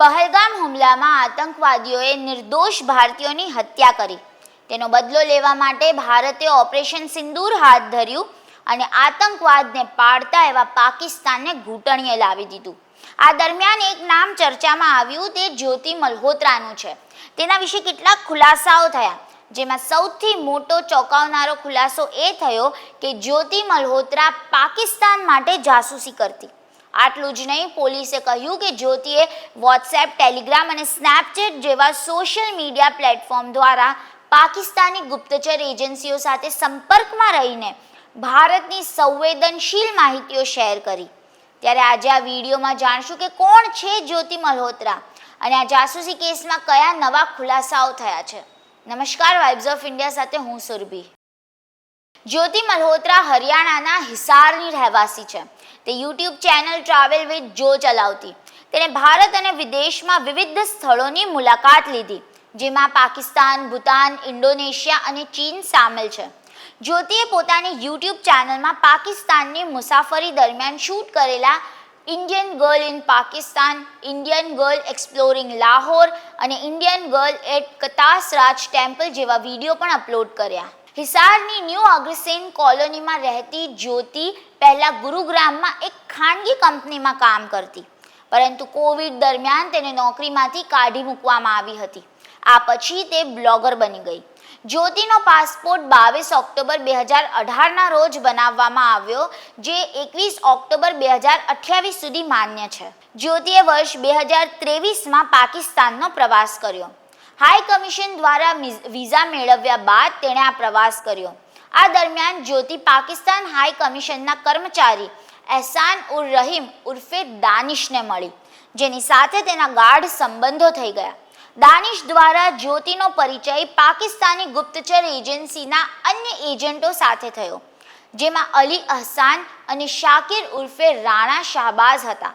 પહલગામ હુમલામાં આતંકવાદીઓએ નિર્દોષ ભારતીયોની હત્યા કરી. તેનો બદલો લેવા માટે ભારતે ઓપરેશન સિંદૂર હાથ ધર્યું અને આતંકવાદને પાડતા એવા પાકિસ્તાનને ઘૂંટણીએ લાવી દીધું. આ દરમિયાન એક નામ ચર્ચામાં આવ્યું તે જ્યોતિ મલ્હોત્રાનું છે. તેના વિશે કેટલાક ખુલાસાઓ થયા, જેમાં સૌથી મોટો ચોંકાવનારો ખુલાસો એ થયો કે જ્યોતિ મલ્હોત્રા પાકિસ્તાન માટે જાસૂસી કરતી. આટલું જ નહીં, પોલીસે કહ્યું કે જ્યોતિએ વોટ્સએપ ટેલિગ્રામ અને સ્નેપચેટ જેવા સોશિયલ મીડિયા પ્લેટફોર્મ દ્વારા પાકિસ્તાની ગુપ્તચર એજન્સીઓ સાથે સંપર્કમાં રહીને ભારતની સંવેદનશીલ માહિતીઓ શેર કરી. ત્યારે આજે આ વિડીયોમાં જાણશું કે કોણ છે જ્યોતિ મલ્હોત્રા અને આ જાસૂસી કેસમાં કયા નવા ખુલાસાઓ થયા છે. નમસ્કાર વાઇબ્સ ઓફ ઇન્ડિયા સાથે હું સુરભી. જ્યોતિ મલ્હોત્રા હરિયાણાના હિસારની રહેવાસી છે. તે યુટ્યુબ ચેનલ ટ્રાવેલ વિથ જો ચલાવતી. તેણે ભારત અને વિદેશમાં વિવિધ સ્થળોની મુલાકાત લીધી, જેમાં પાકિસ્તાન, ભૂતાન, ઇન્ડોનેશિયા અને ચીન સામેલ છે. જ્યોતિએ પોતાની યુટ્યુબ ચેનલમાં પાકિસ્તાનની મુસાફરી દરમિયાન શૂટ કરેલા Indian girl in Pakistan Indian girl exploring Lahore અને Indian girl at Katas Raj temple જેવા વીડિયો પણ અપલોડ કર્યા. હિસારની ન્યૂ અગ્રસેન કોલોનીમાં રહેતી જ્યોતિ પહેલાં ગુરુગ્રામમાં એક ખાનગી કંપનીમાં કામ કરતી. પરંતુ કોવિડ દરમિયાન તેને નોકરીમાંથી કાઢી મૂકવામાં આવી હતી. આ પછી તે બ્લોગર બની ગઈ. જ્યોતિનો પાસપોર્ટ બાવીસ ઓક્ટોબર બે હજાર અઢારના રોજ બનાવવામાં આવ્યો, જે એકવીસ ઓક્ટોબર બે હજાર અઠ્યાવીસ સુધી માન્ય છે. જ્યોતિએ વર્ષ બે હજાર ત્રેવીસમાં પાકિસ્તાનનો પ્રવાસ કર્યો. હાઈ કમિશન દ્વારા વિઝા મેળવ્યા બાદ તેણે આ પ્રવાસ કર્યો. આ દરમિયાન જ્યોતિ પાકિસ્તાન હાઈ કમિશનના કર્મચારી એહસાન ઉર રહીમ ઉર્ફે દાનિશને મળી, જેની સાથે તેના ગાઢ સંબંધો થઈ ગયા. દાનિશ દ્વારા જ્યોતિનો પરિચય પાકિસ્તાની ગુપ્તચર એજન્સીના અન્ય એજન્ટો સાથે થયો, જેમાં અલી અહસાન અને શાકિર ઉર્ફે રાણા શાહબાઝ હતા.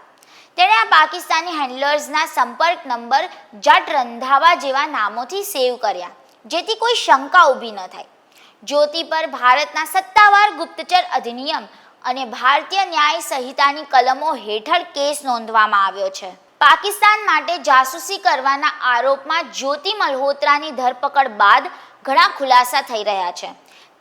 તેણે આ પાકિસ્તાની હેન્ડલર્સના સંપર્ક નંબર જટ રંધાવા જેવા નામોથી સેવ કર્યા, જેથી કોઈ શંકા ઊભી ન થાય. જ્યોતિ પર ભારતના સત્તાવાર ગુપ્તચર અધિનિયમ અને ભારતીય ન્યાય સંહિતાની કલમો હેઠળ કેસ નોંધવામાં આવ્યો છે. પાકિસ્તાન માટે જાસૂસી કરવાના આરોપમાં જ્યોતિ મલ્હોત્રાની ધરપકડ બાદ ઘણા ખુલાસા થઈ રહ્યા છે.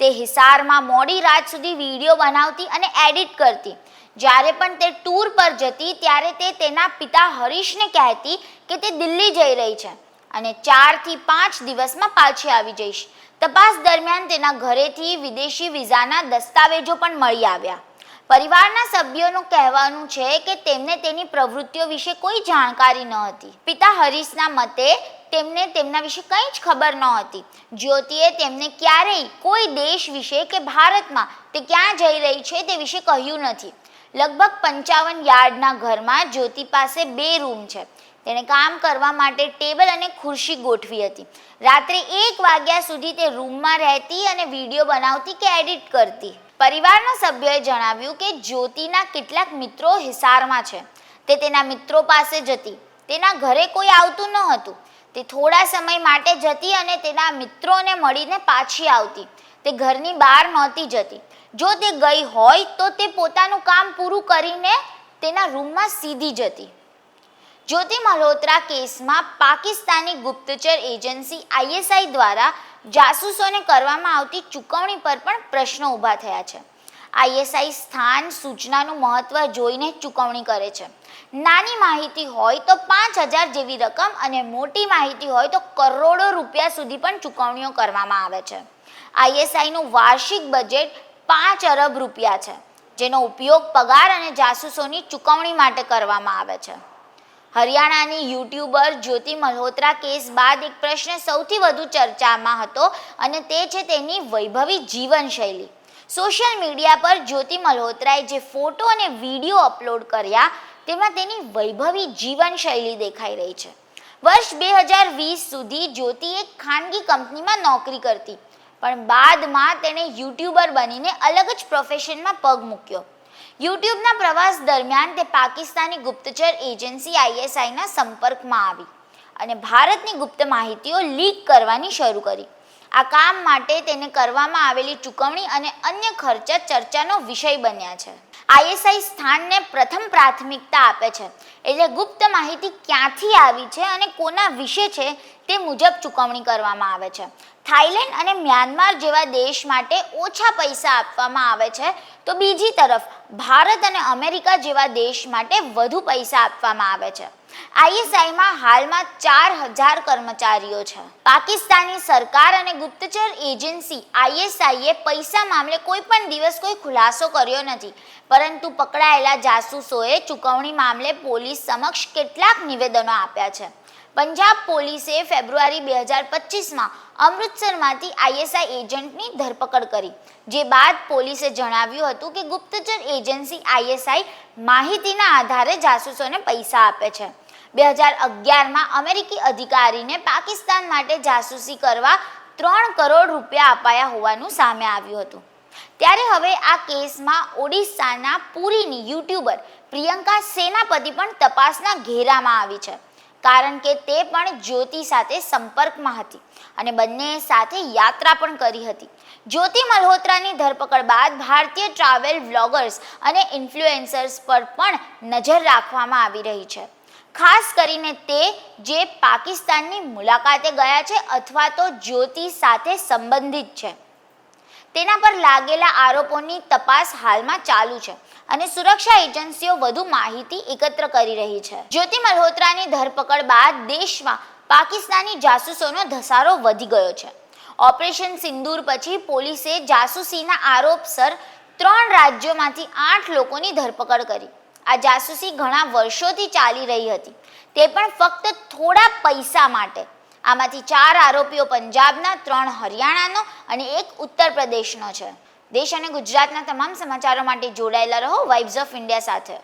તે હિસારમાં મોડી રાત સુધી વીડિયો બનાવતી અને એડિટ કરતી. જ્યારે પણ તે ટૂર પર જતી, ત્યારે તે તેના પિતા હરીશને કહેતી કે તે દિલ્હી જઈ રહી છે અને ચારથી પાંચ દિવસમાં પાછી આવી જઈશ. તપાસ દરમિયાન તેના ઘરેથી વિદેશી વિઝાના દસ્તાવેજો પણ મળી આવ્યા. પરિવારના સભ્યોનું કહેવાનું છે કે તેમને તેની પ્રવૃત્તિઓ વિશે કોઈ જાણકારી ન હતી. પિતા હરીશના મતે તેમને તેમના વિશે કંઈ જ ખબર ન હતી જ્યોતિએ તેમને ક્યારેય કોઈ દેશ વિશે કે ભારતમાં તે ક્યાં જઈ રહી છે તે વિશે કહ્યું નથી. લગભગ પંચાવન યાર્ડના ઘરમાં જ્યોતિ પાસે બે રૂમ છે. તેણે કામ કરવા માટે ટેબલ અને ખુરશી ગોઠવી હતી. રાત્રે એક વાગ્યા સુધી તે રૂમમાં રહેતી અને વીડિયો બનાવતી કે એડિટ કરતી. પરિવારના સભ્યોએ જણાવ્યું કે જ્યોતિના કેટલાક મિત્રો હિસારમાં છે. તે તેના મિત્રો પાસે જતી. તેના ઘરે કોઈ આવતું ન હતું. તે થોડા સમય માટે જતી અને તેના મિત્રોને મળીને પાછી આવતી. તે ઘરની બહાર નહોતી જતી. જો તે ગઈ હોય તો તે પોતાનું કામ પૂરું કરીને તેના રૂમમાં સીધી જતી. જ્યોતિ મલ્હોત્રા કેસમાં પાકિસ્તાની ગુપ્તચર એજન્સી આઈએસઆઈ દ્વારા જાસૂસોને કરવામાં આવતી ચૂકવણી પર પણ પ્રશ્નો ઊભા થયા છે. આઈએસઆઈ સ્થાન સૂચનાનું મહત્વ જોઈને ચૂકવણી કરે છે. નાની માહિતી હોય તો પાંચ હજાર જેવી રકમ અને મોટી માહિતી હોય તો કરોડો રૂપિયા સુધી પણ ચૂકવણીઓ કરવામાં આવે છે. આઈએસઆઈનું વાર્ષિક બજેટ પાંચ અરબ રૂપિયા છે, જેનો ઉપયોગ પગાર અને જાસૂસોની ચૂકવણી માટે કરવામાં આવે છે. હરિયાણાની યુટ્યુબર જ્યોતિ મલ્હોત્રા કેસ બાદ એક પ્રશ્ન સૌથી વધુ ચર્ચામાં હતો અને તે છે તેની વૈભવી જીવનશૈલી. સોશિયલ મીડિયા પર જ્યોતિ મલ્હોત્રાએ જે ફોટો અને વીડિયો અપલોડ કર્યા, તેમાં તેની વૈભવી જીવનશૈલી દેખાઈ રહી છે. વર્ષ બે હજાર વીસ સુધી જ્યોતિ એક ખાનગી કંપનીમાં નોકરી કરતી, પણ બાદમાં તેણે યુટ્યુબર બનીને અલગ જ પ્રોફેશનમાં પગ મૂક્યો. યુટ્યુબના પ્રવાસ દરમિયાન તે પાકિસ્તાની ગુપ્તચર એજન્સી આઈએસઆઈના સંપર્કમાં આવી અને ભારતની ગુપ્ત માહિતીઓ લીક કરવાની શરૂ કરી. આ કામ માટે તેને કરવામાં આવેલી ચૂકવણી અને અન્ય ખર્ચા ચર્ચાનો વિષય બન્યા છે. આઈએસઆઈ સ્થાનને પ્રથમ પ્રાથમિકતા આપે છે. એટલે ગુપ્ત માહિતી ક્યાંથી આવી છે અને કોના વિશે છે તે મુજબ ચૂકવણી કરવામાં આવે છે. થાઈલેન્ડ અને મ્યાનમાર જેવા દેશ માટે ઓછા પૈસા આપવામાં આવે છે. તો બીજી તરફ, ભારત અને અમેરિકા જેવા દેશ માટે વધુ પૈસા આપવામાં આવે છે. આઈએસઆઈમાં હાલમાં ચાર હજાર કર્મચારીઓ છે. પાકિસ્તાની સરકાર અને ગુપ્તચર એજન્સી આઈએસઆઈએ પૈસા મામલે કોઈ પણ દિવસ કોઈ ખુલાસો કર્યો નથી. પરંતુ પકડાયેલા જાસૂસોએ ચૂકવણી મામલે પોલીસ સમક્ષ કેટલાક નિવેદનો આપ્યા છે. પંજાબ પોલીસે ફેબ્રુઆરી બે હજાર પચીસમાં અમૃતસરમાંથી આઈએસઆઈ એજન્ટની ધરપકડ કરી. જે બાદ પોલીસે જણાવ્યું હતું કે ગુપ્તચર એજન્સી આઈએસઆઈ માહિતીના આધારે જાસૂસોને પૈસા આપે છે. બે હજાર અગિયારમાં અમેરિકી અધિકારીને પાકિસ્તાન માટે જાસૂસી કરવા ત્રણ કરોડ રૂપિયા અપાયા હોવાનું સામે આવ્યું હતું. ત્યારે હવે આ કેસમાં ઓડિશાના પુરીની યુટ્યુબર પ્રિયંકા સેનાપતિ પણ તપાસના ઘેરામાં આવી છે. કારણ કે તે પણ જ્યોતિ સાથે સંપર્કમાં હતી અને બંને સાથે યાત્રા પણ કરી હતી. જ્યોતિ મલ્હોત્રાની ધરપકડ બાદ ભારતીય ટ્રાવેલ વ્લોગર્સ અને ઇન્ફ્લુએન્સર્સ પર પણ નજર રાખવામાં આવી રહી છે. ખાસ કરીને તે જે પાકિસ્તાનની મુલાકાતે ગયા છે અથવા તો જ્યોતિ સાથે સંબંધિત છે. તેના પર લાગેલા આરોપોની તપાસ હાલમાં ચાલુ છે અને સુરક્ષા એજન્સીઓ વધુ માહિતી એકત્ર કરી રહી છે. જ્યોતિ મલ્હોત્રાની ધરપકડ બાદ દેશમાં પાકિસ્તાની જાસૂસોનો ધસારો વધી ગયો છે. ઓપરેશન સિંદૂર પછી પોલીસે જાસૂસીના આરોપસર ત્રણ રાજ્યોમાંથી આઠ લોકોની ધરપકડ કરી. આ જાસૂસી ઘણા વર્ષોથી ચાલી રહી હતી. તે પણ ફક્ત થોડા પૈસા માટે આમાંથી ચાર આરોપીઓ પંજાબના, ત્રણ હરિયાણાનો અને એક ઉત્તર પ્રદેશનો છે. દેશ અને ગુજરાતના તમામ સમાચારો માટે જોડાયેલા રહો. વાઇબ્સ ઓફ ઇન્ડિયા સાથે.